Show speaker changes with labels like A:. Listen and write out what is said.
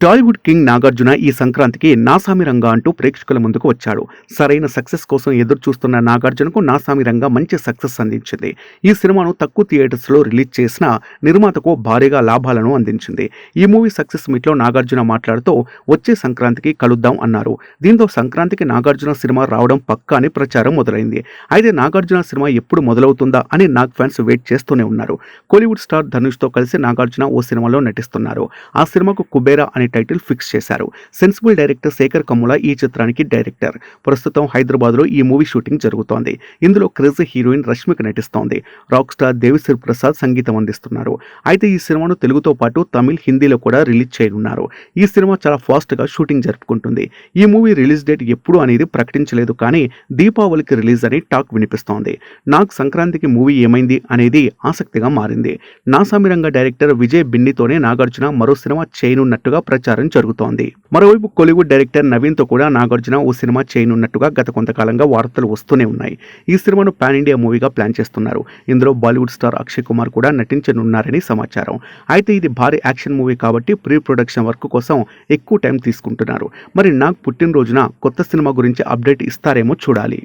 A: Tollywood king Nagarjuna ఈ సంక్రాంతికి నాసామి రంగా అంటూ ప్రేక్షకుల ముందుకు వచ్చాడు. సరైన సక్సెస్ కోసం ఎదురు చూస్తున్న నాగార్జునకు నాసామి రంగా మంచి సక్సెస్ అందించింది. ఈ సినిమాను తక్కువ థియేటర్స్లో రిలీజ్ చేసిన నిర్మాతకు భారీగా లాభాలను అందించింది. ఈ మూవీ సక్సెస్ మీట్లో నాగార్జున మాట్లాడుతూ వచ్చే సంక్రాంతికి కలుద్దాం అన్నారు. దీంతో సంక్రాంతికి నాగార్జున సినిమా రావడం పక్కా అని ప్రచారం మొదలైంది. అయితే నాగార్జున సినిమా ఎప్పుడు మొదలవుతుందా అని నాగ్ ఫ్యాన్స్ వెయిట్ చేస్తూనే ఉన్నారు. కోలీవుడ్ స్టార్ ధనుష్తో కలిసి నాగార్జున ఓ సినిమాలో నటిస్తున్నారు. ఆ సినిమాకు కుబేరా అనే టైటిల్ ఫిక్స్ చేశారు. సెన్సిబుల్ డైరెక్టర్ శేఖర్ కమ్ముల ఈ చిత్రానికి డైరెక్టర్. ప్రస్తుతం హైదరాబాద్లో ఈ మూవీ షూటింగ్ జరుగుతోంది. ఇందులో క్రేజీ హీరోయిన్ రష్మిక నటిస్తోంది. రాక్ స్టార్ దేవిశ్రీ ప్రసాద్ సంగీతం అందిస్తున్నారు. అయితే ఈ సినిమాను తెలుగుతో పాటు తమిళ్ హిందీలో కూడా రిలీజ్ చేయనున్నారు. ఈ సినిమా చాలా ఫాస్ట్గా షూటింగ్ జరుపుకుంటుంది. ఈ మూవీ రిలీజ్ డేట్ ఎప్పుడు అనేది ప్రకటించలేదు కానీ దీపావళికి రిలీజ్ అని టాక్ వినిపిస్తోంది. నాగ్ సంక్రాంతికి మూవీ ఏమైంది అనేది ఆసక్తిగా మారింది. నాసామిరంగ డైరెక్టర్ విజయ్ బిన్నితోనే నాగార్జున మరో సినిమా చేయనున్నట్టుగా ప్రచారం జరుగుతోంది. మరోవైపు కోలీవుడ్ డైరెక్టర్ నవీన్తో కూడా నాగార్జున ఓ సినిమా చేయనున్నట్టుగా గత కొంతకాలంగా వార్తలు వస్తూనే ఉన్నాయి. ఈ సినిమాను పాన్ ఇండియా మూవీగా ప్లాన్ చేస్తున్నారు. ఇందులో బాలీవుడ్ స్టార్ అక్షయ్ కుమార్ కూడా నటించనున్నారని సమాచారం. అయితే ఇది భారీ యాక్షన్ మూవీ కాబట్టి ప్రీ ప్రొడక్షన్ వర్క్ కోసం ఎక్కువ టైం తీసుకుంటున్నారు. మరి నాగ్ పుట్టినరోజున కొత్త సినిమా గురించి అప్డేట్ ఇస్తారేమో చూడాలి.